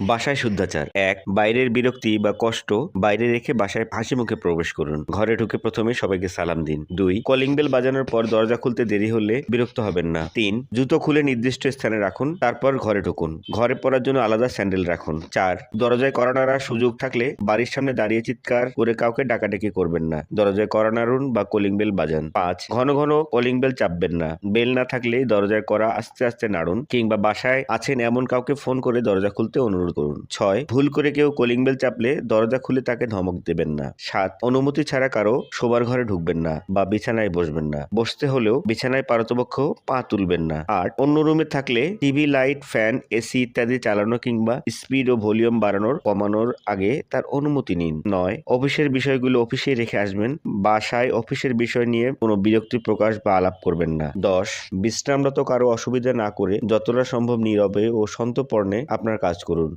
বাসায় শুদ্ধাচার। এক, বাইরের বিরক্তি বা কষ্ট বাইরে রেখে বাসায় হাসি মুখে প্রবেশ করুন। ঘরে ঢুকে প্রথমে সবাইকে সালাম দিন। দুই কলিং বেল বাজানোর পর দরজা খুলতে দেরি হলে বিরক্ত হবেন না। তিন, জুতো খুলে নির্দিষ্ট স্থানে রাখুন, তারপর ঘরে ঢুকুন। ঘরে পড়ার জন্য আলাদা স্যান্ডেল রাখুন। চার, দরজায় কড়া নাড়ার সুযোগ থাকলে বাড়ির সামনে দাঁড়িয়ে চিৎকার করে কাউকে ডাকাডাকি করবেন না। দরজায় কড়া নাড়ুন বা কলিং বেল বাজান। পাঁচ, ঘন ঘন কলিং বেল চাপবেন না। বেল না থাকলে দরজায় করা আস্তে আস্তে নাড়ুন কিংবা বাসায় আছেন এমন কাউকে ফোন করে দরজা খুলতে অনুরোধ করুন। ছয়, ভুল করে কেউ কলিং বেল চাপলে দরজা খুলে তাকে ধমক দেবেন না। সাত, অনুমতি ছাড়া কারও শোবার ঘরে ঢুকবেন না বা বিছানায় বসবেন না। বসতে হলেও বিছানায় পারতপক্ষ পা তুলবেন না। আট, অন্য রুমে থাকলে টিভি লাইট ফ্যান এসি ইত্যাদি চালানো কিংবা স্পিড ও ভলিউম বাড়ানোর, কমানোর আগে তার অনুমতি নিন। নয়, অফিসের বিষয়গুলো অফিসে রেখে আসবেন। বাসায় অফিসের বিষয় নিয়ে কোনো বিরক্তি প্রকাশ বা আলাপ করবেন না। দশ, বিশ্রামরত কারও অসুবিধা না করে যতটা সম্ভব নীরবে ও সন্তপর্ণে আপনার কাজ করুন।